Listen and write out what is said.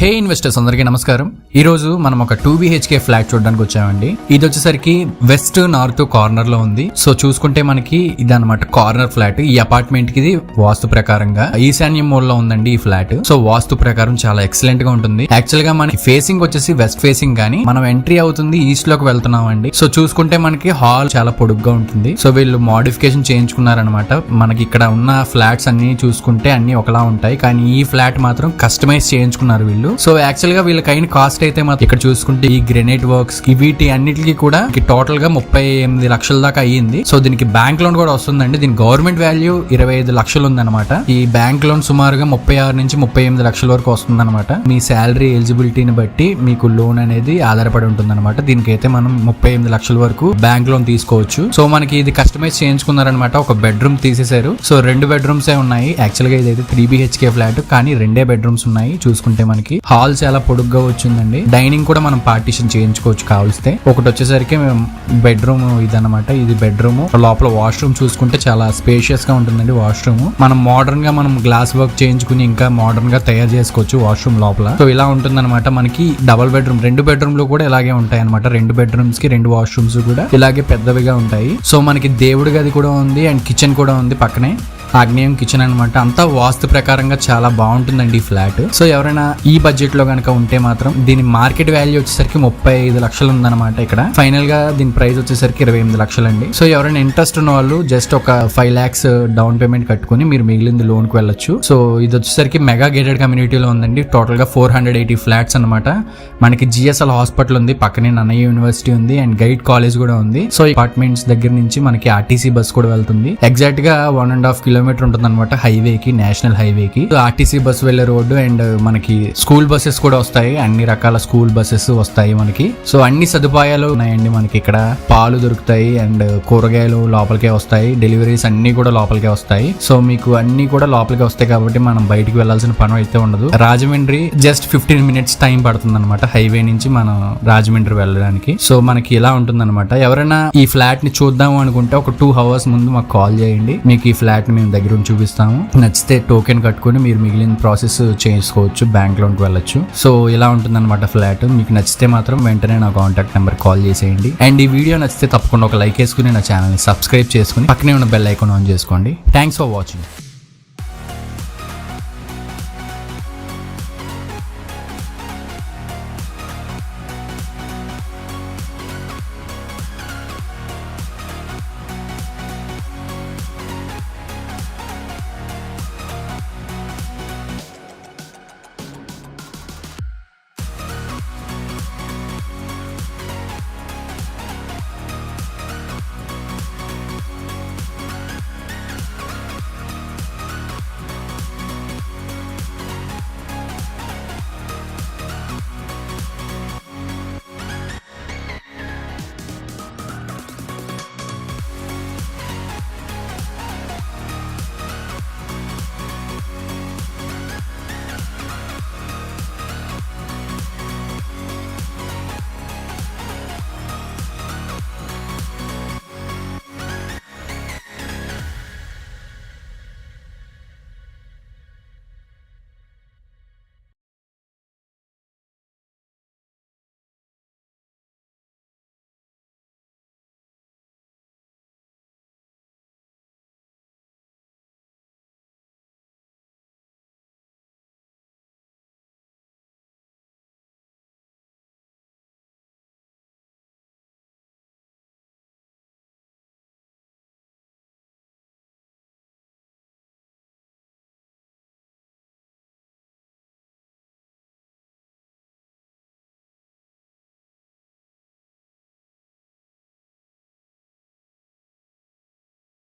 హే investors అందరికీ నమస్కారం. ఈ రోజు మనం ఒక టూ బిహెచ్కే ఫ్లాట్ చూడడానికి వచ్చామండి. ఇది వచ్చేసరికి వెస్ట్ నార్త్ కార్నర్లో ఉంది. సో చూసుకుంటే మనకి ఇది అనమాట కార్నర్ ఫ్లాట్. ఈ అపార్ట్మెంట్కి వాస్తు ప్రకారంగా ఈశాన్యం మూల లో ఉందండి ఈ ఫ్లాట్. సో వాస్తు ప్రకారం చాలా ఎక్సలెంట్గా ఉంటుంది. యాక్చువల్గా మనకి ఫేసింగ్ వచ్చేసి వెస్ట్ ఫేసింగ్ కానీ మనం ఎంట్రీ అవుతుంది ఈస్ట్లోకి వెళ్తున్నాం అండి సో చూసుకుంటే మనకి హాల్ చాలా పొడుగ్గా ఉంటుంది. సో వీళ్ళు మోడిఫికేషన్ చేయించుకున్నారనమాట మనకి ఇక్కడ ఉన్న ఫ్లాట్స్ అన్ని చూసుకుంటే అన్ని ఒకలా ఉంటాయి. కానీ ఈ ఫ్లాట్ మాత్రం కస్టమైజ్ చేయించుకున్నారు వీళ్ళు. సో యాక్చువల్గా వీళ్ళకి అయిన కాస్ట్ అయితే మాత్రం ఇక్కడ చూసుకుంటే ఈ గ్రెనేట్ వర్క్స్కి వీటి అన్నిటికీ కూడా టోటల్గా ముప్పై ఎనిమిది లక్షల దాకా అయ్యింది. సో దీనికి బ్యాంక్ లోన్ కూడా వస్తుందండి. దీని గవర్నమెంట్ వాల్యూ ఇరవై ఐదు లక్షలు ఉందన్నమాట. ఈ బ్యాంక్ లోన్ సుమారుగా ముప్పై ఆరు నుంచి ముప్పై ఎనిమిది లక్షల వరకు వస్తుందన్నమాట. మీ శాలరీ ఎలిజిబిలిటీని బట్టి మీకు లోన్ అనేది ఆధారపడి ఉంటుందన్నమాట. దీనికైతే మనం ముప్పై ఎనిమిది లక్షల వరకు బ్యాంక్ లోన్ తీసుకోవచ్చు. సో మనకి ఇది కస్టమైజ్ చేయించుకున్నారనమాట ఒక బెడ్రూమ్ తీసేశారు. సో రెండు బెడ్రూమ్స్ ఏ ఉన్నాయి. యాక్చువల్గా ఇదైతే త్రీ బిహెచ్కే ఫ్లాట్ కానీ రెండే బెడ్రూమ్స్ ఉన్నాయి. చూసుకుంటే మనకి హాల్ చాలా పొడుగ్గా వచ్చిందండి. డైనింగ్ కూడా మనం పార్టీషన్ చేయించుకోవచ్చు కావలిస్తే. ఒకటి వచ్చేసరికి మేము బెడ్రూమ్ ఇదన్నమాట. ఇది బెడ్రూమ్. లోపల వాష్రూమ్ చూసుకుంటే చాలా స్పేషియస్గా ఉంటుందండి వాష్రూమ్. మనం మోడర్న్గా మనం గ్లాస్ వర్క్ చేయించుకుని ఇంకా మోడర్న్గా తయారు చేసుకోవచ్చు వాష్రూమ్ లోపల. సో ఇలా ఉంటుందన్నమాట. మనకి డబల్ బెడ్రూమ్ రెండు బెడ్రూమ్లో కూడా ఇలాగే ఉంటాయి అనమాట రెండు బెడ్రూమ్స్కి రెండు వాష్రూమ్స్ కూడా ఇలాగే పెద్దవిగా ఉంటాయి. సో మనకి దేవుడి గది కూడా ఉంది అండ్ కిచెన్ కూడా ఉంది పక్కనే. ఆగ్నేయం కిచెన్ అనమాట అంతా వాస్తు ప్రకారంగా చాలా బాగుంటుందండి ఈ ఫ్లాట్. సో ఎవరైనా ఈ బడ్జెట్లో కనుక ఉంటే మాత్రం దీని మార్కెట్ వాల్యూ వచ్చేసరికి ముప్పై ఐదు లక్షలు ఉందన్నమాట ఇక్కడ. ఫైనల్గా దీని ప్రైస్ వచ్చేసరికి ఇరవై ఎనిమిది లక్షలు అండి సో ఎవరైనా ఇంట్రెస్ట్ ఉన్న వాళ్ళు జస్ట్ ఒక ఫైవ్ లాక్స్ డౌన్ పేమెంట్ కట్టుకుని మీరు మిగిలింది లోన్కి వెళ్ళొచ్చు. సో ఇది వచ్చేసరికి మెగా గేటెడ్ కమ్యూనిటీలో ఉందండి. టోటల్గా ఫోర్ హండ్రెడ్ ఎయిటీ ఫ్లాట్స్ అనమాట మనకి జిఎస్ఎల్ హాస్పిటల్ ఉంది. పక్కనే నన్నయ్య యూనివర్సిటీ ఉంది అండ్ గైడ్ కాలేజ్ కూడా ఉంది. సో అపార్ట్మెంట్స్ దగ్గర నుంచి మనకి ఆర్టీసీ బస్ కూడా వెళ్తుంది. ఎగ్జాక్ట్గా one and half kilo kilometre ఉంటుంది అనమాట హైవే కి నేషనల్ హైవే కి ఆర్టీసీ బస్ వెళ్ళే రోడ్డు అండ్ మనకి స్కూల్ బస్సెస్ కూడా వస్తాయి. అన్ని రకాల స్కూల్ బస్సెస్ వస్తాయి మనకి. సో అన్ని సదుపాయాలు ఉన్నాయండి మనకి ఇక్కడ. పాలు దొరుకుతాయి అండ్ కూరగాయలు లోపలికే వస్తాయి. డెలివరీస్ అన్ని కూడా లోపలికే వస్తాయి. సో మీకు అన్ని కూడా లోపలికే వస్తాయి కాబట్టి మనం బయటికి వెళ్ళాల్సిన పని అయితే ఉండదు. Rajahmundry just fifteen minutes time పడుతుంది అనమాట హైవే నుంచి మనం రాజమండ్రి వెళ్ళడానికి. సో మనకి ఇలా ఉంటుంది అనమాట ఎవరైనా ఈ ఫ్లాట్ని చూద్దాం అనుకుంటే ఒక టూ అవర్స్ ముందు మాకు కాల్ చేయండి. మీకు ఈ ఫ్లాట్ని మేము దగ్గర ఉండి చూపిస్తాము. నచ్చితే టోకెన్ కట్టుకుని మీరు మిగిలిన ప్రాసెస్ చేసుకోవచ్చు బ్యాంక్ లోన్కి వెళ్ళొచ్చు. సో ఇలా ఉంటుందన్నమాట ఫ్లాట్ మీకు నచ్చితే మాత్రం వెంటనే నా కాంటాక్ట్ నెంబర్ కాల్ చేసేయండి. అండ్ ఈ వీడియో నచ్చితే తప్పకుండా ఒక లైక్ వేసుకుని నా ఛానల్ని సబ్స్క్రైబ్ చేసుకుని పక్కనే ఉన్న బెల్ ఐకాన్ ఆన్ చేసుకోండి. Thanks for watching